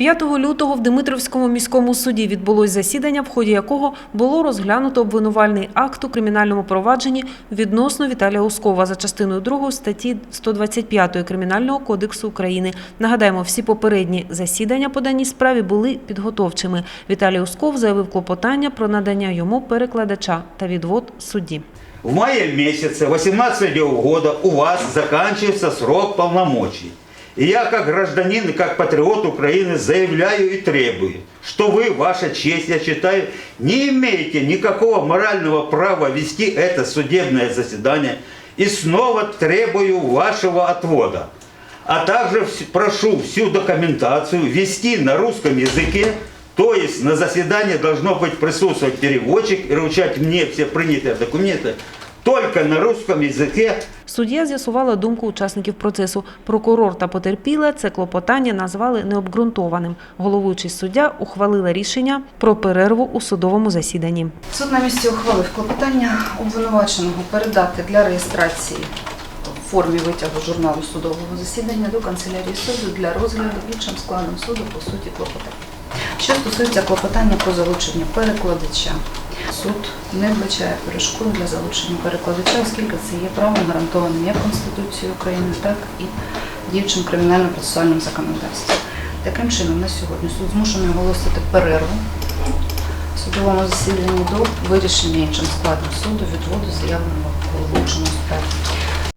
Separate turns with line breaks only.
5 лютого в Димитровському міському суді відбулось засідання, в ході якого було розглянуто обвинувальний акт у кримінальному провадженні відносно Віталія Ускова за частиною 2 статті 125 Кримінального кодексу України. Нагадаємо, всі попередні засідання по даній справі були підготовчими. Віталій Усков заявив клопотання про надання йому перекладача та відвод судді.
В мае месяце 18 года у вас заканчивается срок полномочий. И я как гражданин и как патриот Украины заявляю и требую, что вы, ваша честь, я считаю, не имеете никакого морального права вести это судебное заседание и снова требую вашего отвода. А также прошу всю документацию вести на русском языке, то есть на заседании должно быть присутствовать переводчик и вручать мне все принятые документы только на русском языке.
Суддя з'ясувала думку учасників процесу. Прокурор та потерпіла це клопотання назвали необґрунтованим. Головуючий суддя ухвалила рішення про перерву у судовому засіданні.
Суд на місці ухвалив клопотання обвинуваченого передати для реєстрації в формі витягу журналу судового засідання до канцелярії суду для розгляду іншим складом суду по суті клопотання. Що стосується клопотання про залучення перекладача, суд не вбачає перешкод для залучення перекладача, оскільки це є право гарантованим як Конституцією України, так і діючим кримінально-процесуальним законодавством. Таким чином, на сьогодні суд змушений оголосити перерву в судовому засіданні до вирішення іншим складом суду відводу заявленого головуючому справі.